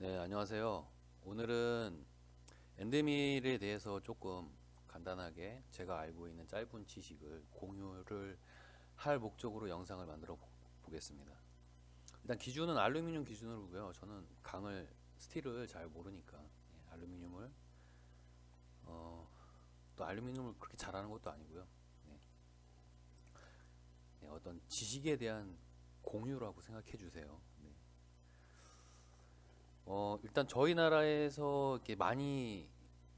네, 안녕하세요. 오늘은 엔데밀에 대해서 조금 간단하게 제가 알고 있는 짧은 지식을 공유를 할 목적으로 영상을 만들어 보- 보겠습니다. 일단 기준은 알루미늄 기준으로고요. 저는 강을 스틸을 잘 모르니까 예, 알루미늄을 어, 또 알루미늄을 그렇게 잘하는 것도 아니고요. 네. 네, 어떤 지식에 대한 공유라고 생각해 주세요. 네. 어, 일단 저희 나라에서 이렇게 많이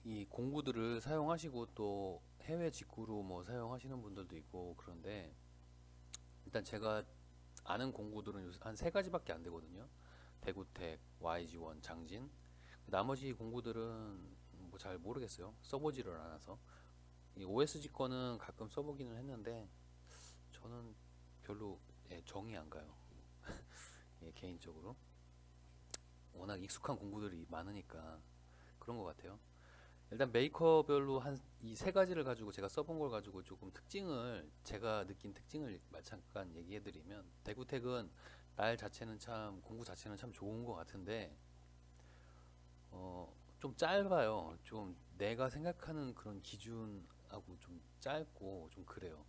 이 공구들을 사용하시고 또 해외 직구로 뭐 사용하시는 분들도 있고 그런데 일단 제가 아는 공구들은 한 세 가지밖에 안 되거든요. 대구텍, YG1, 장진. 나머지 공구들은 뭐 잘 모르겠어요. 써보지를 않아서. 이 OSG 거는 가끔 써보기는 했는데 저는 별로 예, 정이 안 가요. 예, 개인적으로. 워낙 익숙한 공구들이 많으니까 그런 것 같아요. 일단 메이커별로 한 이 세 가지를 가지고 제가 써본 걸 가지고 조금 특징을 제가 느낀 특징을 마- 잠깐 얘기해드리면 대구택은 날 자체는 참 공구 자체는 참 좋은 것 같은데 어, 좀 짧아요. 좀 내가 생각하는 그런 기준하고 좀 짧고 좀 그래요.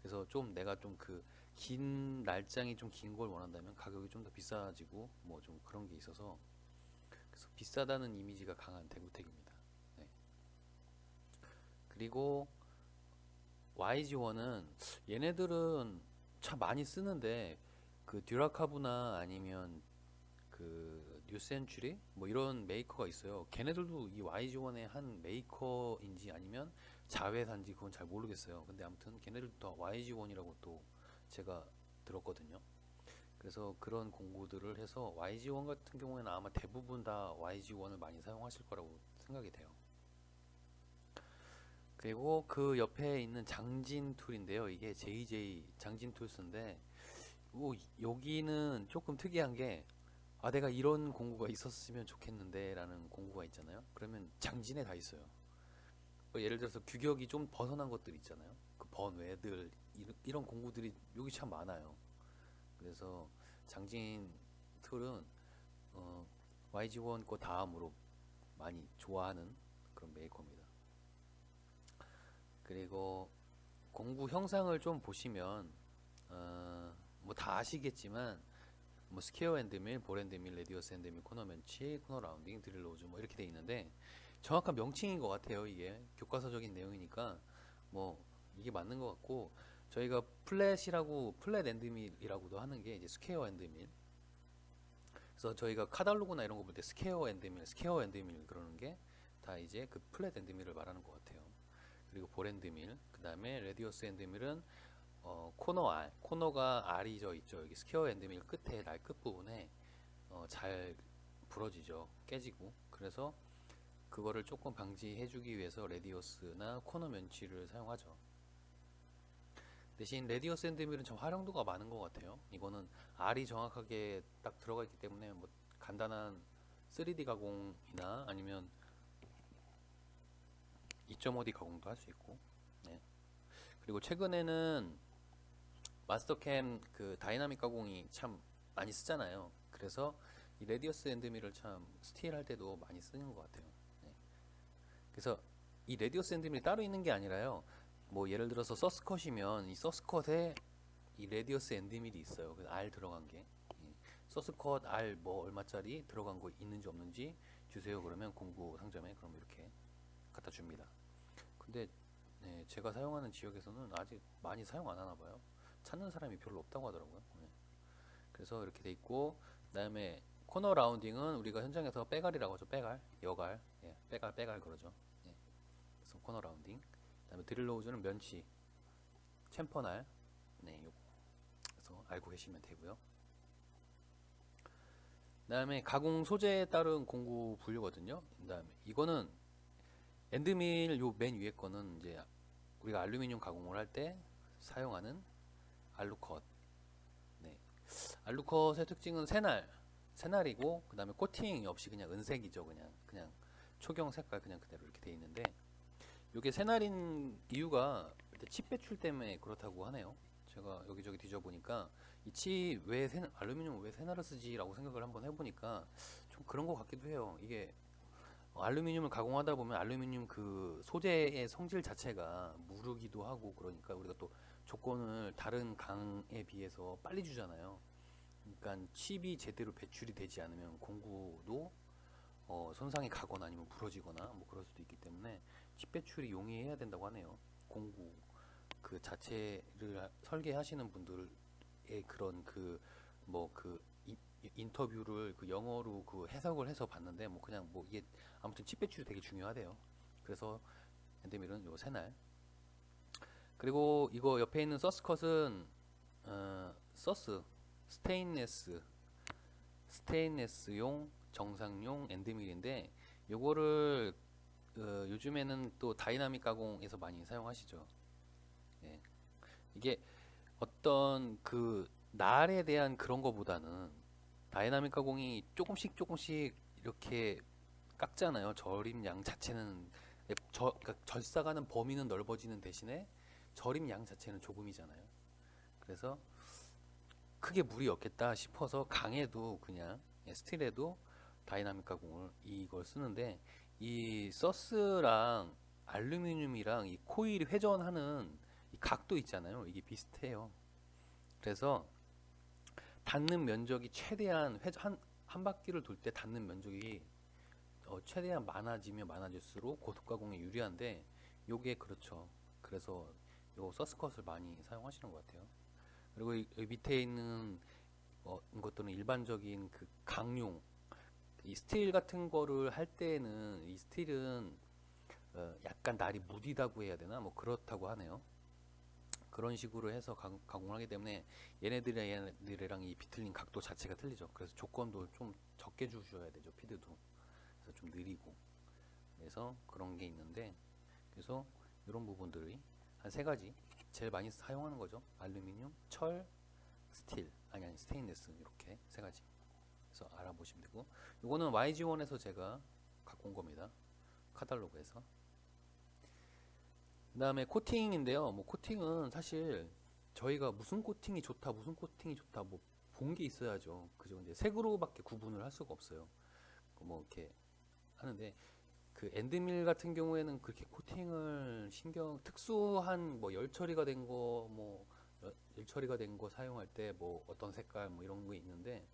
그래서 좀 내가 좀 그 긴 날장이 좀 긴 걸 원한다면 가격이 좀 더 비싸지고 뭐 좀 그런 게 있어서 그래서 비싸다는 이미지가 강한 대구택입니다. 네. 그리고 YG1은 얘네들은 참 많이 쓰는데 그 듀라카브나 아니면 그 뉴센츄리 뭐 이런 메이커가 있어요. 걔네들도 이 YG1의 한 메이커인지 아니면 자회사인지 그건 잘 모르겠어요. 근데 아무튼 걔네들도 다 YG1이라고 또 제가 들었거든요. 그래서 그런 공구들을 해서 YG1 같은 경우에는 아마 대부분 다 YG1을 많이 사용하실 거라고 생각이 돼요. 그리고 그 옆에 있는 장진 툴인데요. 이게 JJ 장진 툴스인데 오, 여기는 조금 특이한 게 아, 내가 이런 공구가 있었으면 좋겠는데 라는 공구가 있잖아요. 그러면 장진에 다 있어요. 뭐 예를 들어서 규격이 좀 벗어난 것들 있잖아요. 그 번외들 이런, 공구들이 여기 참 많아요. 그래서 장진 툴은 어, YG1 거 다음으로 많이 좋아하는 그런 메이커입니다. 그리고 공구 형상을 좀 보시면 어, 뭐 다 아시겠지만 뭐 스퀘어 엔드밀, 볼 엔드밀, 레디어스 엔드밀, 코너 멘치, 코너 라운딩, 드릴 로즈 뭐 이렇게 돼 있는데 정확한 명칭인 것 같아요. 이게 교과서적인 내용이니까 뭐 이게 맞는 것 같고 저희가 플랫이라고 플랫 엔드밀이라고도 하는 게 이제 스퀘어 엔드밀. 그래서 저희가 카달로그나 이런 거 볼 때 스퀘어 엔드밀, 스퀘어 엔드밀 그러는 게 다 이제 그 플랫 엔드밀을 말하는 것 같아요. 그리고 볼 엔드밀, 그 다음에 레디어스 엔드밀은 어, 코너 알, 코너가 알이 져 있죠. 여기 스퀘어 엔드밀 끝에 날 끝 부분에 어, 잘 부러지죠. 깨지고. 그래서 그거를 조금 방지해주기 위해서 레디어스나 코너 면치를 사용하죠. 대신 레디어스 엔드밀은 좀 활용도가 많은 것 같아요. 이거는 알이 정확하게 딱 들어가 있기 때문에 뭐 간단한 3D 가공이나 아니면 2.5D 가공도 할 수 있고. 네. 그리고 최근에는 마스터캠 그 다이나믹 가공이 참 많이 쓰잖아요. 그래서 이 레디어스 엔드밀을 참 스틸 할 때도 많이 쓰는 것 같아요. 네. 그래서 이 레디어스 엔드밀이 따로 있는 게 아니라요. 뭐 예를 들어서 서스컷이면 이 서스컷에 이 레디어스 엔드밀이 있어요. 그알 들어간 게 예. 서스컷 알뭐 얼마짜리 들어간 거 있는지 없는지 주세요. 그러면 공구 상점에 그럼 이렇게 갖다 줍니다. 근데 네, 제가 사용하는 지역에서는 아직 많이 사용 안 하나 봐요. 찾는 사람이 별로 없다고 하더라고요. 네. 그래서 이렇게 돼 있고 그다음에 코너 라운딩은 우리가 현장에서 빼갈이라고 하죠. 빼갈, 여갈, 예, 빼갈, 빼갈 그러죠. 예. 그래서 코너 라운딩. 그다음에 드릴로우즈는 면치, 챔퍼날, 네, 요거. 그래서 알고 계시면 되고요. 그 다음에 가공 소재에 따른 공구 분류거든요. 그 다음에 이거는 엔드밀 요 맨 위에 거는 이제 우리가 알루미늄 가공을 할 때 사용하는 알루컷. 네. 알루컷의 특징은 새날, 새날이고 그 다음에 코팅이 없이 그냥 은색이죠. 그냥 그냥 초경 색깔 그냥 그대로 이렇게 돼 있는데 이게 새날인 이유가 칩 배출 때문에 그렇다고 하네요. 제가 여기저기 뒤져보니까 이 칩 왜 알루미늄 왜 새날을 쓰지라고 생각을 한번 해보니까 좀좀 그런 것 같기도 해요. 이게 알루미늄을 가공하다 보면 알루미늄 그 소재의 성질 자체가 무르기도 하고 그러니까 우리가 또 조건을 다른 강에 비해서 빨리 주잖아요. 그러니까 칩이 제대로 배출이 되지 않으면 공구도 어, 손상이 가거나 아니면 부러지거나 뭐 그럴 수도 있기 때문에 칩 배출이 용이해야 된다고 하네요. 공구 그 자체를 하- 설계하시는 분들의 그런 그 뭐 그 인터뷰를 그 영어로 그 해석을 해서 봤는데 뭐 그냥 뭐 이게 아무튼 칩 배출이 되게 중요하대요. 그래서 엔드밀은 요 새날 그리고 이거 옆에 있는 서스컷은 어, 서스 스테인레스 스테인레스용 정상용 엔드밀인데 요거를 어, 요즘에는 또 다이나믹 가공에서 많이 사용하시죠. 예. 이게 어떤 그 날에 대한 그런 거보다는 다이나믹 가공이 조금씩 조금씩 이렇게 깎잖아요. 절임량 자체는 예, 저, 그러니까 절사가는 범위는 넓어지는 대신에 절임량 자체는 조금이잖아요. 그래서 크게 무리 없겠다 싶어서 강에도 그냥 예, 스틸에도 다이나믹 가공을 이걸 쓰는데 이 서스랑 알루미늄이랑 이 코일이 회전하는 이 각도 있잖아요. 이게 비슷해요. 그래서 닿는 면적이 최대한 회전 한, 한 바퀴를 돌 때 닿는 면적이 어, 최대한 많아지면 많아질수록 고속 가공에 유리한데 요게 그렇죠. 그래서 요 서스컷을 많이 사용하시는 것 같아요. 그리고 이, 여기 밑에 있는 어, 것들은 일반적인 그 강용 이 스틸 같은 거를 할 때는 이 스틸은 어, 약간 날이 무디다고 해야 되나 뭐 그렇다고 하네요. 그런 식으로 해서 가, 가공을 하기 때문에 얘네들이랑 얘네들이랑 이 비틀린 각도 자체가 틀리죠. 그래서 조건도 좀 적게 주셔야 되죠. 피드도. 그래서 좀 느리고. 그래서 그런 게 있는데 그래서 이런 부분들이 한 세 가지 제일 많이 사용하는 거죠. 알루미늄, 철, 스틸 아니 아니 스테인레스 이렇게 세 가지. 그래서 알아보시면 되고 이거는 YG1에서 제가 갖고 온 겁니다. 카탈로그에서. 그 다음에 코팅인데요. 뭐 코팅은 사실 저희가 무슨 코팅이 좋다, 무슨 코팅이 좋다 뭐 본 게 있어야죠. 그죠? 이제 색으로밖에 구분을 할 수가 없어요. 뭐 이렇게 하는데 그 엔드밀 같은 경우에는 그렇게 코팅을 신경 특수한 뭐 열 처리가 된 거 뭐 열 처리가 된 거 사용할 때 뭐 어떤 색깔 뭐 이런 거 있는데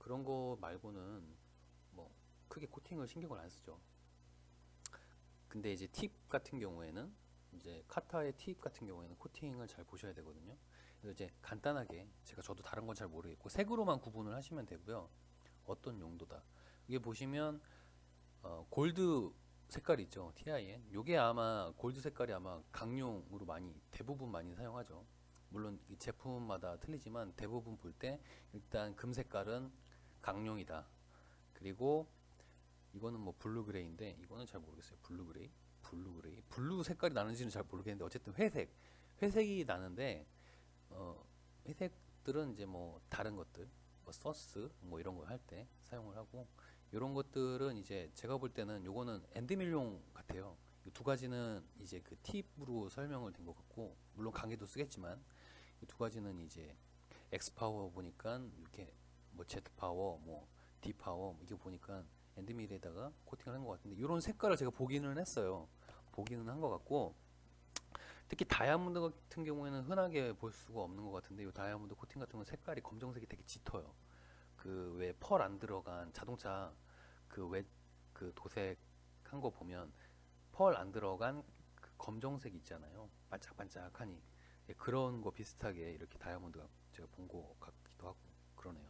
그런 거 말고는 뭐 크게 코팅을 신경을 안 쓰죠. 근데 이제 팁 같은 경우에는 이제 카타의 팁 같은 경우에는 코팅을 잘 보셔야 되거든요. 그래서 이제 간단하게 제가 저도 다른 건 잘 모르겠고 색으로만 구분을 하시면 되고요. 어떤 용도다. 이게 보시면 어, 골드 색깔 있죠. TIN. 요게 아마 골드 색깔이 아마 강용으로 많이 대부분 많이 사용하죠. 물론 이 제품마다 틀리지만 대부분 볼 때 일단 금 색깔은 강용이다. 그리고 이거는 뭐 블루 그레이인데 이거는 잘 모르겠어요. 블루 그레이, 블루 그레이, 블루 색깔이 나는지는 잘 모르겠는데 어쨌든 회색, 회색이 나는데 어, 회색들은 이제 뭐 다른 것들, 뭐 서스 뭐 이런 거 할 때 사용을 하고 이런 것들은 이제 제가 볼 때는 요거는 엔드밀용 같아요. 이두 가지는 이제 그 팁으로 설명을 된 것 같고 물론 강의도 쓰겠지만 이두 가지는 이제 X 파워 보니까 이렇게 뭐 Z 파워, 뭐 D 파워 이게 보니까 엔드밀에다가 코팅을 한 것 같은데 이런 색깔을 제가 보기는 했어요. 보기는 한 것 같고 특히 다이아몬드 같은 경우에는 흔하게 볼 수가 없는 것 같은데 이 다이아몬드 코팅 같은 경우는 색깔이 검정색이 되게 짙어요. 그 왜 펄 안 들어간 자동차 그 왜 그 도색 한 거 보면 펄 안 들어간 그 검정색 있잖아요. 반짝반짝하니 예, 그런 거 비슷하게 이렇게 다이아몬드가 제가 본 거 같기도 하고 그러네요.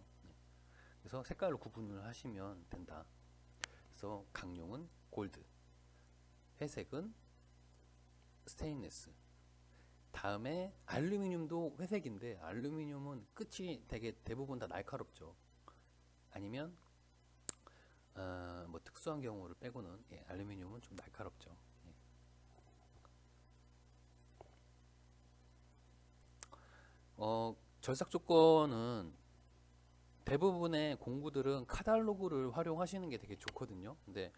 네. 그래서 색깔로 구분을 하시면 된다. 그래서 강용은 골드, 회색은 스테인레스. 다음에 알루미늄도 회색인데 알루미늄은 끝이 되게 대부분 다 날카롭죠. 아니면 어, 뭐 특수한 경우를 빼고는 예, 알루미늄은 좀 날카롭죠. 예. 어, 절삭 조건은 대부분의 공구들은 카탈로그를 활용하시는 게 되게 좋거든요. 근데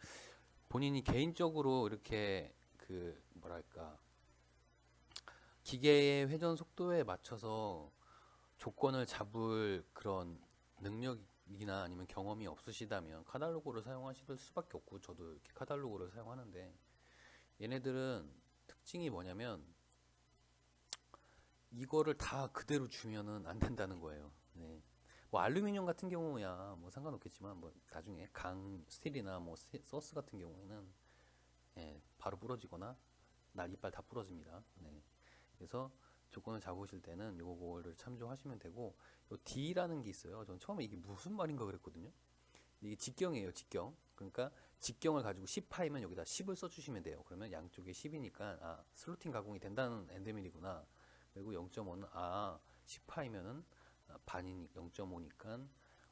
본인이 개인적으로 이렇게 그 뭐랄까 기계의 회전 속도에 맞춰서 조건을 잡을 그런 능력 이나 아니면 경험이 없으시다면 카탈로그를 사용하실 수밖에 없고 저도 이렇게 카탈로그를 사용하는데 얘네들은 특징이 뭐냐면 이거를 다 그대로 주면은 안 된다는 거예요. 네. 뭐 알루미늄 같은 경우야 뭐 상관없겠지만 뭐 나중에 강 스틸이나 뭐 세- 서스 같은 경우에는 예, 바로 부러지거나 날 이빨 다 부러집니다. 네. 그래서 조건을 잡으실 때는 요거를 참조하시면 되고 요 D라는 게 있어요. 전 처음에 이게 무슨 말인가 그랬거든요. 이게 직경이에요, 직경. 그러니까 직경을 가지고 10파이면 여기다 10을 써주시면 돼요. 그러면 양쪽에 10이니까 아 슬로팅 가공이 된다는 엔드밀이구나. 그리고 0.5는 아 10파이면은 반이니 0.5니까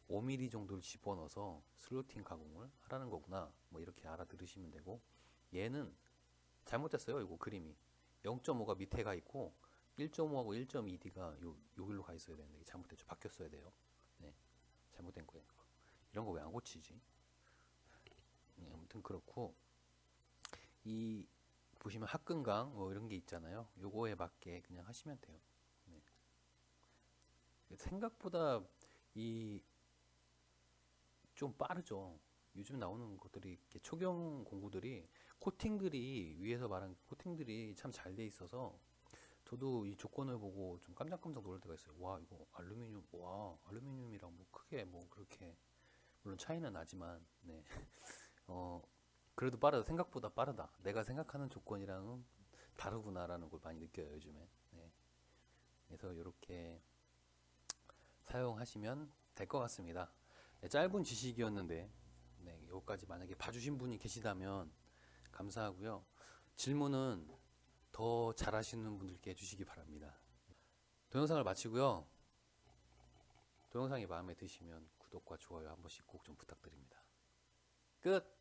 5mm 정도를 집어넣어서 슬로팅 가공을 하라는 거구나. 뭐 이렇게 알아들으시면 되고 얘는 잘못됐어요. 이거 그림이 0.5가 밑에 가 있고 1.5하고 1.2D가 요 여기로 가 있어야 되는데 잘못됐죠. 바뀌었어야 돼요. 네, 잘못된 거예요. 이런 거 왜 안 고치지? 네, 아무튼 그렇고 이 보시면 합금강 뭐 이런 게 있잖아요. 요거에 맞게 그냥 하시면 돼요. 네. 생각보다 이 좀 빠르죠. 요즘 나오는 것들이 이렇게 초경 공구들이 코팅들이 위에서 말한 코팅들이 참 잘 돼 있어서 저도 이 조건을 보고 좀 깜짝깜짝 놀랄 때가 있어요. 와 이거 알루미늄 와 알루미늄이랑 뭐 크게 뭐 그렇게 물론 차이는 나지만 네. 어 그래도 빠르다 생각보다 빠르다. 내가 생각하는 조건이랑은 다르구나라는 걸 많이 느껴요 요즘에. 네. 그래서 이렇게 사용하시면 될 것 같습니다. 네, 짧은 지식이었는데 네, 여기까지 만약에 봐주신 분이 계시다면 감사하고요. 질문은 더 잘하시는 분들께 해주시기 바랍니다. 동영상을 마치고요. 동영상이 마음에 드시면 구독과 좋아요 한 번씩 꼭 좀 부탁드립니다. 끝!